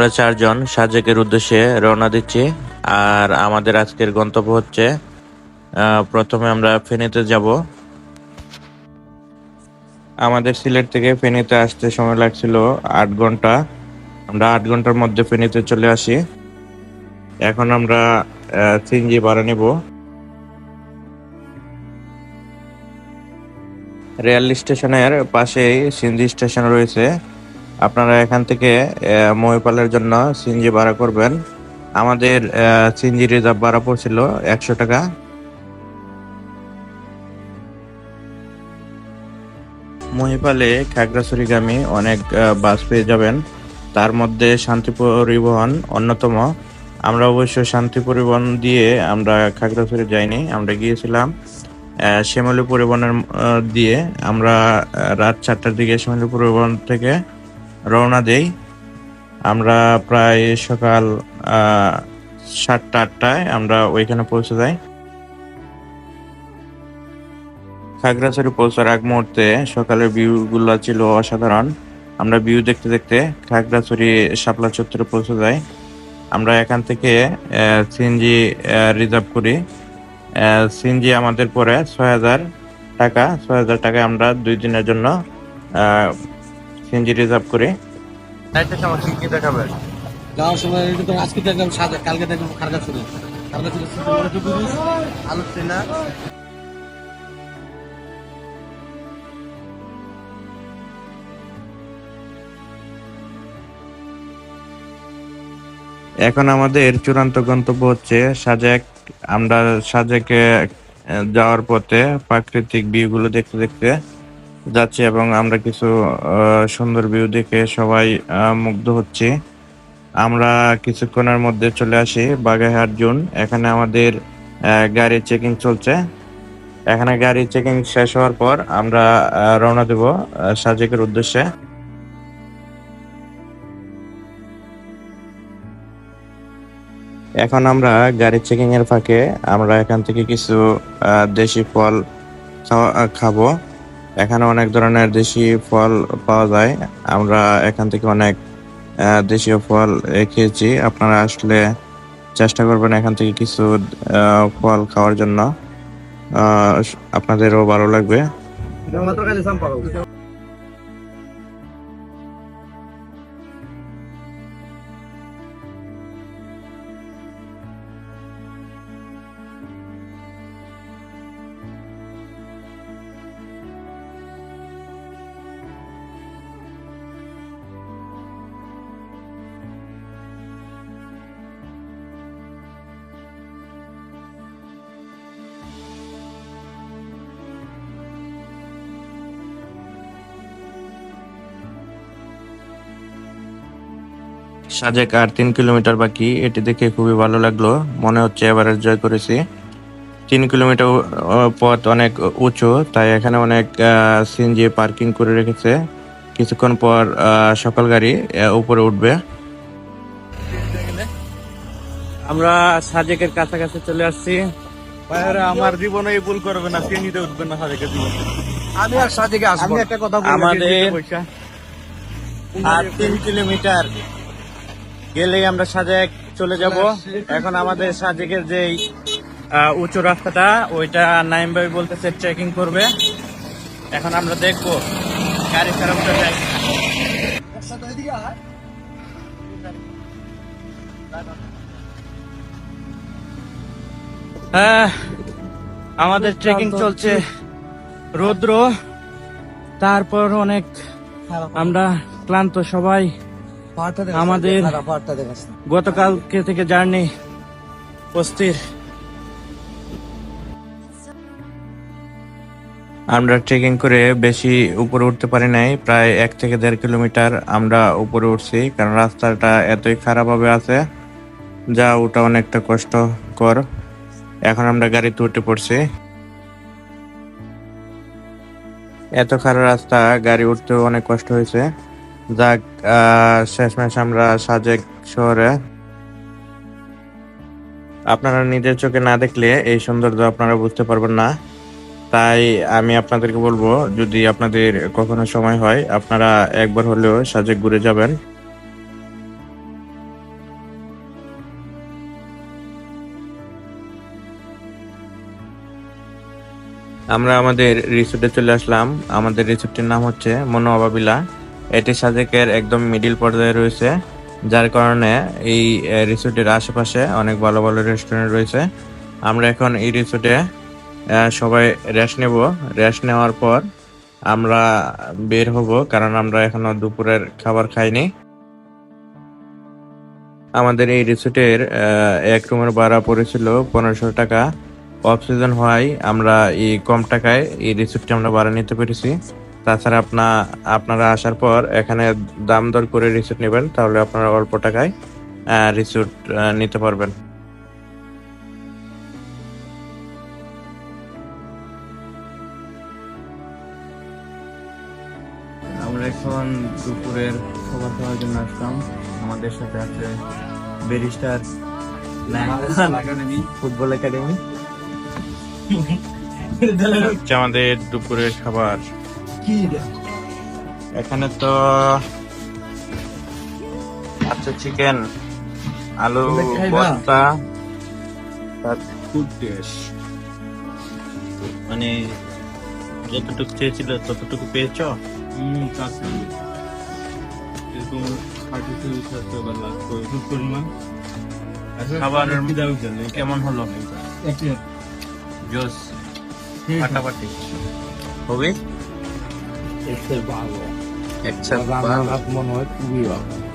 আমরা চারজন সাজেকের উদ্দেশ্যে রওনা দিচ্ছি। আর আমাদের আজকের গন্তব্য হচ্ছে প্রথমে আমরা ফেনীতে যাব। আমাদের সিলেট থেকে ফেনীতে আসতে সময় লাগছিল আট ঘণ্টা। আমরা আট ঘণ্টার মধ্যে ফেনীতে চলে আসি। এখন আমরা সিনজি ভাড়া নিব। রেল স্টেশনের পাশেই সিনজি স্টেশন রয়েছে। আপনারা এখান থেকে মহিপালের জন্য সিনজি ভাড়া করবেন। আমাদের সিনজি রিজার্ভ ভাড়া পড়ছিল একশো টাকা। মহিপালে খাগড়াছড়িগামী অনেক বাস পেয়ে যাবেন। তার মধ্যে শান্তি পরিবহন অন্যতম। আমরা অবশ্য শান্তি পরিবহন দিয়ে আমরা খাগড়াছড়ি যাইনি, আমরা গিয়েছিলাম শ্যামলী পরিবহনের দিয়ে। আমরা রাত চারটার দিকে শ্যামলী পরিবহন থেকে রওনা দেই। আমরা প্রায় সকাল সাতটা, আটটায় আমরা ওইখানে পৌঁছে যাই। খাগড়াছড়ি পৌঁছার আগ মুহূর্তে সকালের ভিউ গুলো ছিল অসাধারণ। আমরা ভিউ দেখতে দেখতে খাগড়াছড়ি শাপলা চত্বরে পৌঁছে যাই। আমরা এখান থেকে সিএনজি রিজার্ভ করি। সিএনজি আমাদের পরে ছয় হাজার টাকা, ছয় হাজার টাকায় আমরা দুই দিনের জন্য সিএনজি রিজার্ভ করি। কি দেখাবে যাওয়ার সময় এটা তো আজকে দেখলাম সাজা কালকে দেখলাম খারগা শুনে আলু না এখন আমাদের চূড়ান্ত গন্তব্য হচ্ছে সাজেক। আমরা সাজেকে যাওয়ার পথে প্রাকৃতিক ভিউ গুলো দেখতে দেখতে যাচ্ছি এবং আমরা কিছু সুন্দর ভিউ দেখে সবাই মুগ্ধ হচ্ছি। আমরা কিছুক্ষণের মধ্যে চলে আসি বাগেরহাট জোন। এখানে আমাদের গাড়ি চেকিং চলছে। এখানে গাড়ি চেকিং শেষ হওয়ার পর আমরা রওনা দেব সাজেকের উদ্দেশ্যে। এখন আমরা গাড়ি চেকিং এর ফাঁকে আমরা এখান থেকে কিছু দেশি ফল খাব। এখানে অনেক ধরনের দেশি ফল পাওয়া যায়। আমরা এখান থেকে অনেক দেশীয় ফল খেয়েছি। আপনারা আসলে চেষ্টা করবেন এখান থেকে কিছু ফল খাওয়ার জন্য। আপনাদেরও ভালো লাগবে। সাজেক আর তিন কিলোমিটার বাকি এটি দেখে খুবই ভালো লাগল। মনে হচ্ছে এবারে জয় করেছি। তিন কিলোমিটার পথ অনেক উঁচু তাই এখানে অনেক সিএনজি পার্কিং করে রেখেছে। কিছুক্ষণ পর সকাল গাড়ি উপরে উঠবে। আমরা সাজেকের কাছাকাছি চলে আসছি। আমার জীবনে এই ভুল করবে না উঠবে না সাদেকে জীবনে। আমি আর সাজেকে আসব আমি একটা কথা বলি আমাদের আর তিন কিলোমিটার গেলেই আমরা সাজেক চলে যাব। এখন আমাদের সাজেকের যে উঁচু রাস্তাটা ওইটা নাইম ভাই বলতেছে ট্রেকিং করবে। এখন আমরা দেখব গাড়ি ছাড়া যাই হ্যাঁ আমাদের ট্রেকিং চলছে রৌদ্র তারপর অনেক আমরা ক্লান্ত সবাই। আমাদের- গতকালকে থেকে জার্নি অস্থির। আমরা ট্রেকিং করে বেশি উপরে উঠতে পারি নাই প্রায় এক থেকে দেড় কিলোমিটার আমরা উপরে উঠছি কারণ রাস্তাটা এতই খারাপ ভাবে আছে যা ওটা অনেকটা কষ্টকর। এখন আমরা গাড়িতে উঠে পড়ছি। এত খারাপ রাস্তা গাড়ি উঠতেও অনেক কষ্ট হয়েছে। যাক শেষমেশ আমরা সাজেক শহরে। আপনারা নিজের চোখে না দেখলে এই সৌন্দর্য আপনারা বুঝতে পারবেন না। তাই আমি আপনাদেরকে বলব, যদি আপনাদের কখনো সময় হয়, আপনারা একবার হলেও সাজেক ঘুরে যাবেন। আমরা আমাদের রিসোর্টে চলে আসলাম। আমাদের রিসোর্টের নাম হচ্ছে মনোয়াবাবিলা। এটি সাজেকের একদম মিডিল পর্যায়ে রয়েছে, যার কারণে এই রিসোর্টের আশেপাশে অনেক ভালো ভালো রেস্টুরেন্ট রয়েছে। আমরা এখন এই রিসোর্টে সবাই রেস্ট নেব। রেস্ট নেওয়ার পর আমরা বের হব, কারণ আমরা এখনও দুপুরের খাবার খাইনি। আমাদের এই রিসোর্টের এক রুমের ভাড়া পড়েছিল পনেরোশো টাকা। অফ সিজন হওয়ায় আমরা এই কম টাকায় এই রিসোর্টটি আমরা ভাড়া নিতে পেরেছি। তাছাড়া আপনা আপনারা আসার পর এখানে দাম দর করে রিসোর্ট নেবেন তাহলে আপনারা অল্প টাকায় রিসোর্ট নিতে পারবেন। আমরা এখন দুপুরের খাবার খাওয়ার জন্য আসলাম। আমাদের সাথে আছে ব্যারিস্টার ফুটবল একাডেমি। হচ্ছে আমাদের দুপুরের খাবার। এখানে তো আচ্ছা চিকেন আলু ভর্তা তার মানে যতটুকু চেয়েছিল ততটুকু পেয়েছ? এরকম পরিমাণ। খাবারের কেমন হলো? জোস ফাটাফাটি হবে? এক্সেল ভালো রান্নার হাত মনে হয় খুবই ভালো